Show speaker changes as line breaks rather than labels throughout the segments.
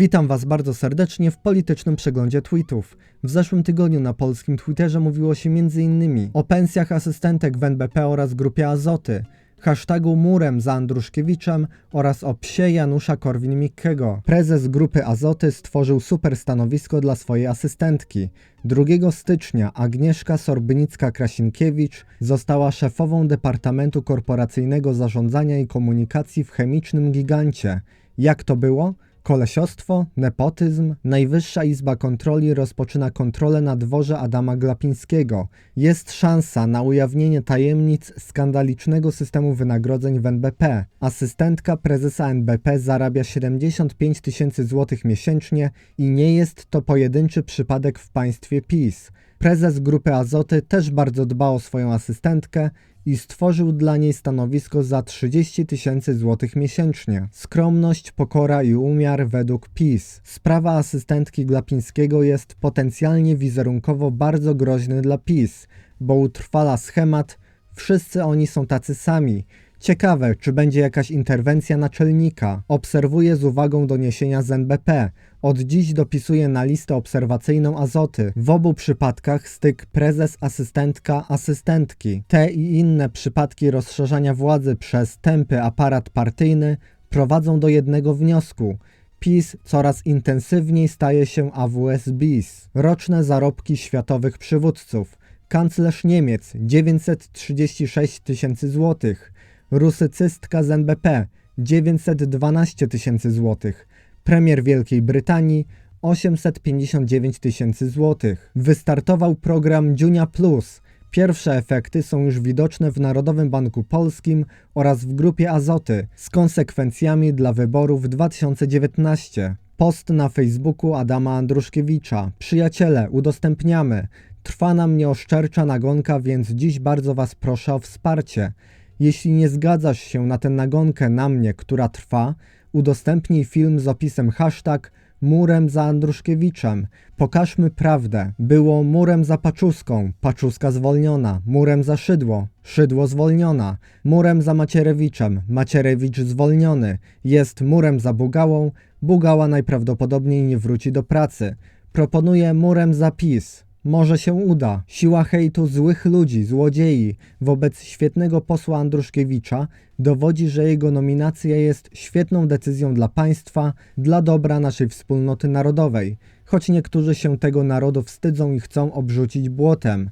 Witam Was bardzo serdecznie w politycznym przeglądzie tweetów. W zeszłym tygodniu na polskim Twitterze mówiło się m.in. o pensjach asystentek w NBP oraz grupie Azoty, hashtagu murem za Andruszkiewiczem oraz o psie Janusza Korwin-Mikkego. Prezes grupy Azoty stworzył super stanowisko dla swojej asystentki. 2 stycznia Agnieszka Sorbynicka-Krasinkiewicz została szefową Departamentu Korporacyjnego Zarządzania i Komunikacji w chemicznym gigancie. Jak to było? Kolesiostwo, nepotyzm, Najwyższa Izba Kontroli rozpoczyna kontrolę na dworze Adama Glapińskiego. Jest szansa na ujawnienie tajemnic skandalicznego systemu wynagrodzeń w NBP. Asystentka prezesa NBP zarabia 75 tysięcy złotych miesięcznie i nie jest to pojedynczy przypadek w państwie PiS. Prezes grupy Azoty też bardzo dba o swoją asystentkę i stworzył dla niej stanowisko za 30 tysięcy złotych miesięcznie. Skromność, pokora i umiar według PiS. Sprawa asystentki Glapińskiego jest potencjalnie wizerunkowo bardzo groźny dla PiS, bo utrwala schemat wszyscy oni są tacy sami. Ciekawe, czy będzie jakaś interwencja naczelnika. Obserwuję z uwagą doniesienia z NBP. Od dziś dopisuję na listę obserwacyjną azoty. W obu przypadkach styk prezes, asystentka, asystentki. Te i inne przypadki rozszerzania władzy przez tępy aparat partyjny prowadzą do jednego wniosku. PiS coraz intensywniej staje się AWS bis. Roczne zarobki światowych przywódców. Kanclerz Niemiec 936 tysięcy złotych. Rusycystka z NBP 912 tysięcy złotych. Premier Wielkiej Brytanii 859 tysięcy złotych. Wystartował program Junia Plus. Pierwsze efekty są już widoczne w Narodowym Banku Polskim oraz w grupie Azoty z konsekwencjami dla wyborów 2019. Post na Facebooku Adama Andruszkiewicza. Przyjaciele, udostępniamy. Trwa nam nieoszczercza nagonka, więc dziś bardzo Was proszę o wsparcie. Jeśli nie zgadzasz się na tę nagonkę na mnie, która trwa, udostępnij film z opisem hashtag murem za Andruszkiewiczem. Pokażmy prawdę. Było murem za Paczuską, Paczuska zwolniona, murem za Szydło, Szydło zwolniona, murem za Macierewiczem, Macierewicz zwolniony, jest murem za Bugałą, Bugała najprawdopodobniej nie wróci do pracy. Proponuję murem za PiS. Może się uda. Siła hejtu złych ludzi, złodziei wobec świetnego posła Andruszkiewicza dowodzi, że jego nominacja jest świetną decyzją dla państwa, dla dobra naszej wspólnoty narodowej, choć niektórzy się tego narodu wstydzą i chcą obrzucić błotem.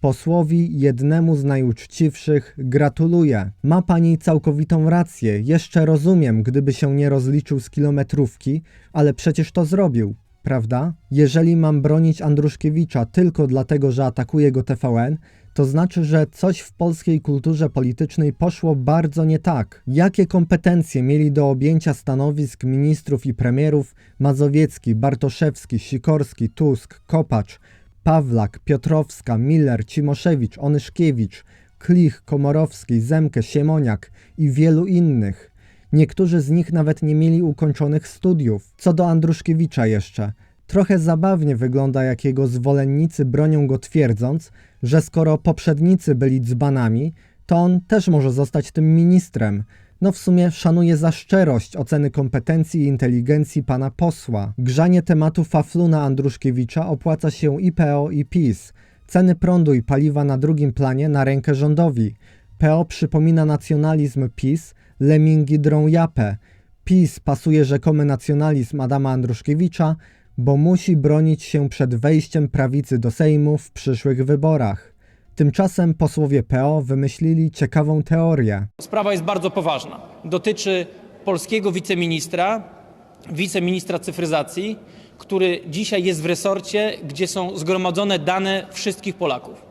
Posłowi jednemu z najuczciwszych gratuluję. Ma pani całkowitą rację. Jeszcze rozumiem, gdyby się nie rozliczył z kilometrówki, ale przecież to zrobił prawda? Jeżeli mam bronić Andruszkiewicza tylko dlatego, że atakuje go TVN, to znaczy, że coś w polskiej kulturze politycznej poszło bardzo nie tak. Jakie kompetencje mieli do objęcia stanowisk ministrów i premierów Mazowiecki, Bartoszewski, Sikorski, Tusk, Kopacz, Pawlak, Piotrowska, Miller, Cimoszewicz, Onyszkiewicz, Klich, Komorowski, Zemke, Siemoniak i wielu innych. Niektórzy z nich nawet nie mieli ukończonych studiów. Co do Andruszkiewicza jeszcze. Trochę zabawnie wygląda, jak jego zwolennicy bronią go twierdząc, że skoro poprzednicy byli dzbanami, to on też może zostać tym ministrem. No w sumie szanuję za szczerość oceny kompetencji i inteligencji pana posła. Grzanie tematu fafluna Andruszkiewicza opłaca się i PO i PiS. Ceny prądu i paliwa na drugim planie na rękę rządowi. PO przypomina nacjonalizm PiS, Lemingi drą japę. PiS pasuje rzekomy nacjonalizm Adama Andruszkiewicza, bo musi bronić się przed wejściem prawicy do Sejmu w przyszłych wyborach. Tymczasem posłowie PO wymyślili ciekawą teorię.
Sprawa jest bardzo poważna. Dotyczy polskiego wiceministra, wiceministra cyfryzacji, który dzisiaj jest w resorcie, gdzie są zgromadzone dane wszystkich Polaków.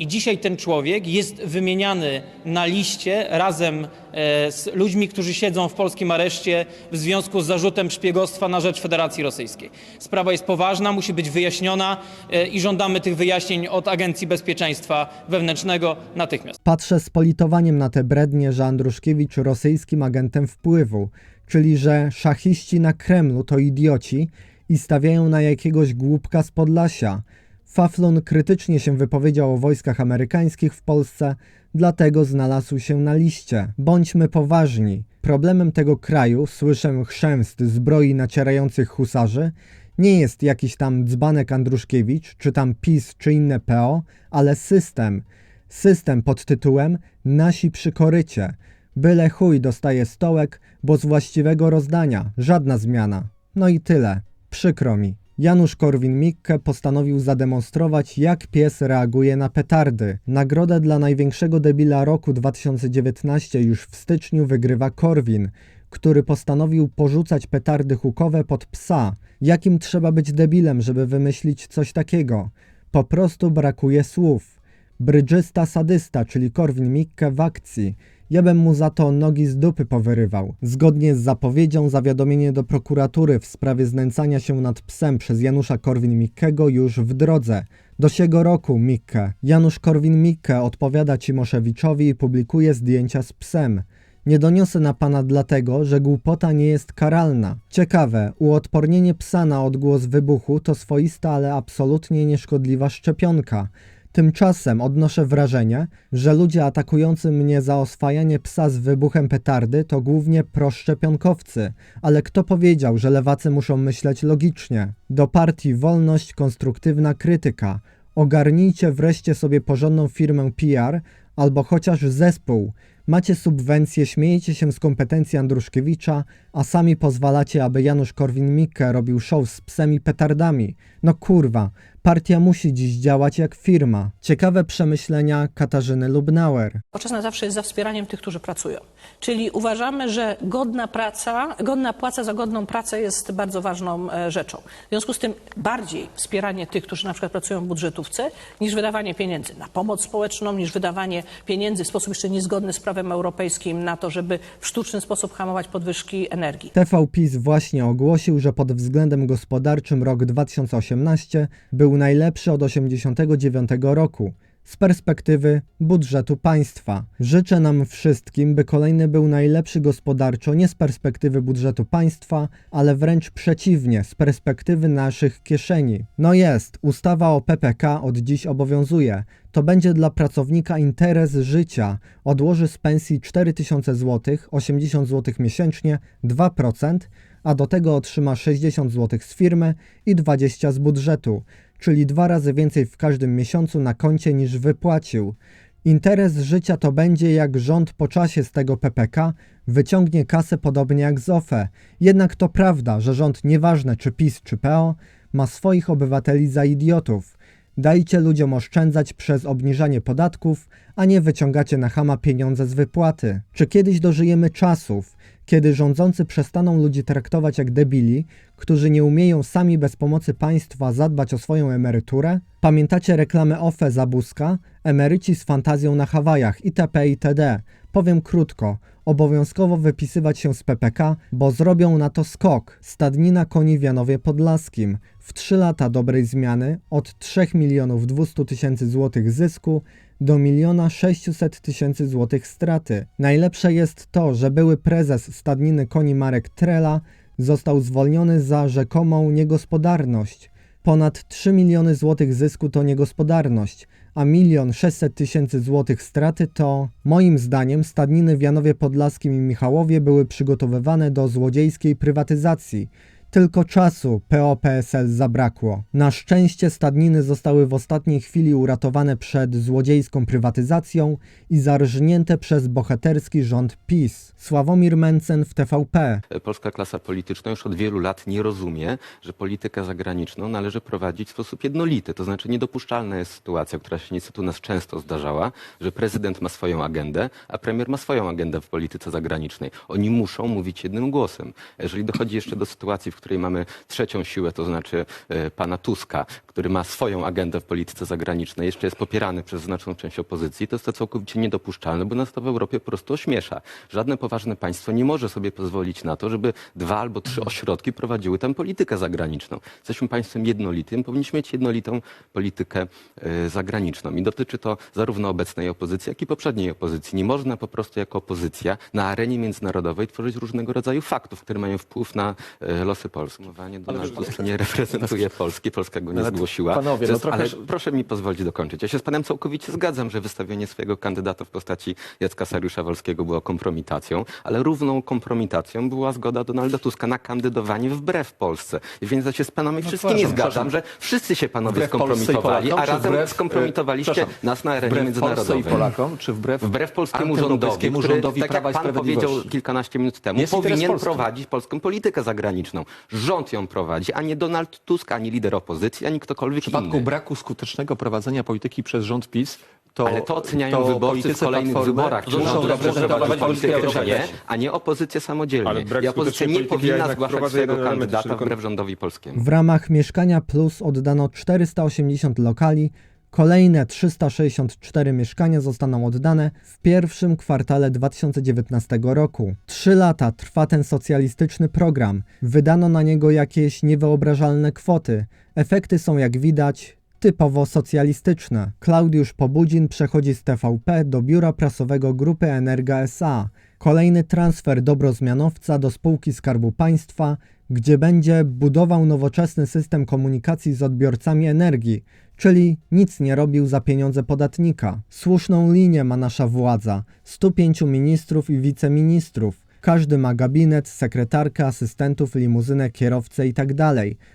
I dzisiaj ten człowiek jest wymieniany na liście razem e, z ludźmi, którzy siedzą w polskim areszcie w związku z zarzutem szpiegostwa na rzecz Federacji Rosyjskiej. Sprawa jest poważna, musi być wyjaśniona e, i żądamy tych wyjaśnień od Agencji Bezpieczeństwa Wewnętrznego natychmiast.
Patrzę z politowaniem na te brednie, że Andruszkiewicz rosyjskim agentem wpływu, czyli że szachiści na Kremlu to idioci i stawiają na jakiegoś głupka z Podlasia. Faflon krytycznie się wypowiedział o wojskach amerykańskich w Polsce, dlatego znalazł się na liście. Bądźmy poważni. Problemem tego kraju, słyszę chrzęst zbroi nacierających husarzy, nie jest jakiś tam dzbanek Andruszkiewicz, czy tam PiS, czy inne PO, ale system. System pod tytułem Nasi przy korycie. Byle chuj dostaje stołek, bo z właściwego rozdania, żadna zmiana. No i tyle. Przykro mi. Janusz Korwin-Mikke postanowił zademonstrować, jak pies reaguje na petardy. Nagrodę dla największego debila roku 2019 już w styczniu wygrywa Korwin, który postanowił porzucać petardy hukowe pod psa. Jakim trzeba być debilem, żeby wymyślić coś takiego? Po prostu brakuje słów. Brydżysta sadysta, czyli Korwin Mikke w akcji. Ja bym mu za to nogi z dupy powyrywał. Zgodnie z zapowiedzią zawiadomienie do prokuratury w sprawie znęcania się nad psem przez Janusza Korwin-Mikkego już w drodze. Do siego roku, Mikke. Janusz Korwin-Mikke odpowiada Cimoszewiczowi i publikuje zdjęcia z psem. Nie doniosę na pana dlatego, że głupota nie jest karalna. Ciekawe, uodpornienie psa na odgłos wybuchu to swoista, ale absolutnie nieszkodliwa szczepionka. Tymczasem odnoszę wrażenie, że ludzie atakujący mnie za oswajanie psa z wybuchem petardy to głównie proszczepionkowcy, ale kto powiedział, że lewacy muszą myśleć logicznie? Do partii Wolność konstruktywna krytyka. Ogarnijcie wreszcie sobie porządną firmę PR albo chociaż zespół. Macie subwencje, śmiejecie się z kompetencji Andruszkiewicza, a sami pozwalacie, aby Janusz Korwin-Mikke robił show z psem i petardami. No kurwa, partia musi dziś działać jak firma. Ciekawe przemyślenia Katarzyny Lubnauer.
Poczesna zawsze jest za wspieraniem tych, którzy pracują. Czyli uważamy, że godna praca, godna płaca za godną pracę jest bardzo ważną e, rzeczą. W związku z tym bardziej wspieranie tych, którzy na przykład pracują w budżetówce, niż wydawanie pieniędzy na pomoc społeczną, niż wydawanie pieniędzy w sposób jeszcze niezgodny z prawem europejskim na to, żeby w sztuczny sposób hamować podwyżki energii.
TV PiS właśnie ogłosił, że pod względem gospodarczym rok 2018 był najlepszy od 1989 roku z perspektywy budżetu państwa. Życzę nam wszystkim, by kolejny był najlepszy gospodarczo nie z perspektywy budżetu państwa, ale wręcz przeciwnie, z perspektywy naszych kieszeni. No jest, ustawa o PPK od dziś obowiązuje. To będzie dla pracownika interes życia. Odłoży z pensji 4000 zł, 80 zł miesięcznie, 2%, a do tego otrzyma 60 zł z firmy i 20 z budżetu, czyli dwa razy więcej w każdym miesiącu na koncie niż wypłacił. Interes życia to będzie jak rząd po czasie z tego PPK wyciągnie kasę podobnie jak z OFE. Jednak to prawda, że rząd nieważne czy PiS czy PO ma swoich obywateli za idiotów. Dajcie ludziom oszczędzać przez obniżanie podatków, a nie wyciągacie na chama pieniądze z wypłaty. Czy kiedyś dożyjemy czasów, kiedy rządzący przestaną ludzi traktować jak debili, którzy nie umieją sami bez pomocy państwa zadbać o swoją emeryturę? Pamiętacie reklamę OFE za Buzka? Emeryci z fantazją na Hawajach itp. itd. Powiem krótko, obowiązkowo wypisywać się z PPK, bo zrobią na to skok. Stadnina koni w Janowie Podlaskim. W 3 lata dobrej zmiany od 3 milionów 200 tysięcy złotych zysku do miliona 600 tysięcy złotych straty. Najlepsze jest to, że były prezes stadniny koni Marek Trela został zwolniony za rzekomą niegospodarność. Ponad 3 miliony złotych zysku to niegospodarność, a milion 600 tysięcy złotych straty to, moim zdaniem, stadniny w Janowie Podlaskim i Michałowie były przygotowywane do złodziejskiej prywatyzacji. Tylko czasu PO-PSL zabrakło. Na szczęście stadniny zostały w ostatniej chwili uratowane przed złodziejską prywatyzacją i zarżnięte przez bohaterski rząd PiS. Sławomir Mencen w TVP.
Polska klasa polityczna już od wielu lat nie rozumie, że politykę zagraniczną należy prowadzić w sposób jednolity. To znaczy niedopuszczalna jest sytuacja, która się niestety u nas często zdarzała, że prezydent ma swoją agendę, a premier ma swoją agendę w polityce zagranicznej. Oni muszą mówić jednym głosem. Jeżeli dochodzi jeszcze do sytuacji, w której mamy trzecią siłę, to znaczy e, pana Tuska, który ma swoją agendę w polityce zagranicznej, jeszcze jest popierany przez znaczną część opozycji, to jest to całkowicie niedopuszczalne, bo nas to w Europie po prostu ośmiesza. Żadne poważne państwo nie może sobie pozwolić na to, żeby dwa albo trzy ośrodki prowadziły tam politykę zagraniczną. Jesteśmy państwem jednolitym, powinniśmy mieć jednolitą politykę e, zagraniczną. I dotyczy to zarówno obecnej opozycji, jak i poprzedniej opozycji. Nie można po prostu jako opozycja na arenie międzynarodowej tworzyć różnego rodzaju faktów, które mają wpływ na e, losy Polski. Donald Tusk nie reprezentuje Polski, Polska go nie
Ale
zgłosiła.
panowie, no
jest,
trochę-
Ale proszę mi pozwolić dokończyć. Ja się z panem całkowicie zgadzam, że wystawienie swojego kandydata w postaci Jacka Sariusza Wolskiego było kompromitacją, ale równą kompromitacją była zgoda Donalda Tuska na kandydowanie wbrew Polsce. I więc ja się z panami wszystkimi
przepraszam,
zgadzam, że wszyscy się panowie
Wbrew
skompromitowali,
Polakom,
a razem
wbrew,
skompromitowaliście
e, przepraszam,
nas na arenie międzynarodowej.
Polsce i Polakom, czy wbrew,
Wbrew polskiemu rządowi, który,
rządowi
tak jak pan powiedział kilkanaście minut temu, powinien prowadzić polską politykę zagraniczną. Rząd ją prowadzi, a nie Donald Tusk, ani lider opozycji, ani ktokolwiek
W przypadku
inny.
braku skutecznego prowadzenia polityki przez rząd PiS, to
Ale to oceniają
to
wyborcy w kolejnych
Platformy
wyborach, czy
muszą reprezentować politykę,
czy nie, a nie opozycję samodzielnie.
Ale brak
I opozycja nie powinna zgłaszać swojego kandydata wbrew rządowi polskiemu.
W ramach Mieszkania Plus oddano 480 lokali, kolejne 364 mieszkania zostaną oddane w pierwszym kwartale 2019 roku. Trzy lata trwa ten socjalistyczny program. Wydano na niego jakieś niewyobrażalne kwoty. Efekty są jak widać typowo socjalistyczne. Klaudiusz Pobudzin przechodzi z TVP do biura prasowego Grupy Energa SA. Kolejny transfer dobrozmianowca do spółki Skarbu Państwa, gdzie będzie budował nowoczesny system komunikacji z odbiorcami energii, czyli nic nie robił za pieniądze podatnika. Słuszną linię ma nasza władza 105 ministrów i wiceministrów. Każdy ma gabinet, sekretarkę, asystentów, limuzynę, kierowcę itd.,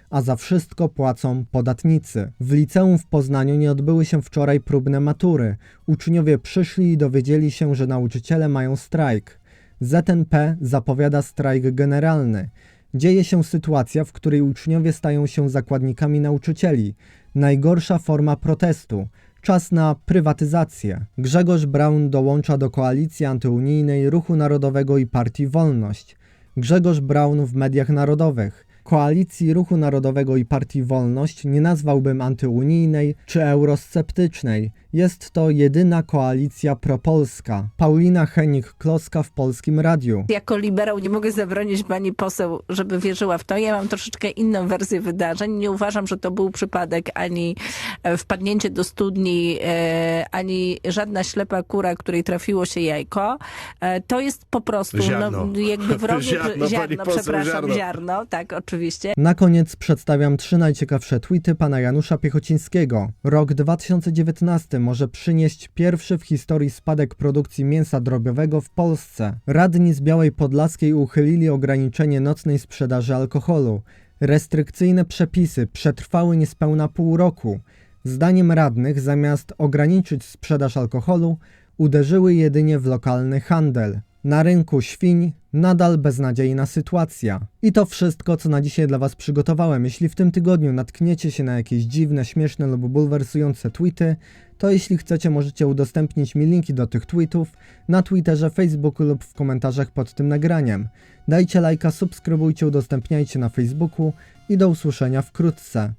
a za wszystko płacą podatnicy. W liceum w Poznaniu nie odbyły się wczoraj próbne matury. Uczniowie przyszli i dowiedzieli się, że nauczyciele mają strajk. ZNP zapowiada strajk generalny. Dzieje się sytuacja, w której uczniowie stają się zakładnikami nauczycieli. Najgorsza forma protestu. Czas na prywatyzację. Grzegorz Braun dołącza do koalicji antyunijnej Ruchu Narodowego i Partii Wolność. Grzegorz Braun w mediach narodowych. Koalicji Ruchu Narodowego i Partii Wolność nie nazwałbym antyunijnej czy eurosceptycznej. Jest to jedyna koalicja propolska. Paulina Henik-Kloska w Polskim Radiu.
Jako liberał nie mogę zabronić pani poseł, żeby wierzyła w to. Ja mam troszeczkę inną wersję wydarzeń. Nie uważam, że to był przypadek ani e, wpadnięcie do studni, e, ani żadna ślepa kura, której trafiło się jajko. E, To jest po prostu
Ziarno.
No, jakby wrogie...
Ziarno, pani poseł,
przepraszam,
ziarno.
ziarno, tak, oczywiście.
Na koniec przedstawiam trzy najciekawsze tweety pana Janusza Piechocińskiego. Rok 2019 może przynieść pierwszy w historii spadek produkcji mięsa drobiowego w Polsce. Radni z Białej Podlaskiej uchylili ograniczenie nocnej sprzedaży alkoholu. Restrykcyjne przepisy przetrwały niespełna pół roku. Zdaniem radnych, zamiast ograniczyć sprzedaż alkoholu, uderzyły jedynie w lokalny handel. Na rynku świń nadal beznadziejna sytuacja. I to wszystko, co na dzisiaj dla Was przygotowałem. Jeśli w tym tygodniu natkniecie się na jakieś dziwne, śmieszne lub bulwersujące tweety, to jeśli chcecie, możecie udostępnić mi linki do tych tweetów na Twitterze, Facebooku lub w komentarzach pod tym nagraniem. Dajcie lajka, subskrybujcie, udostępniajcie na Facebooku i do usłyszenia wkrótce.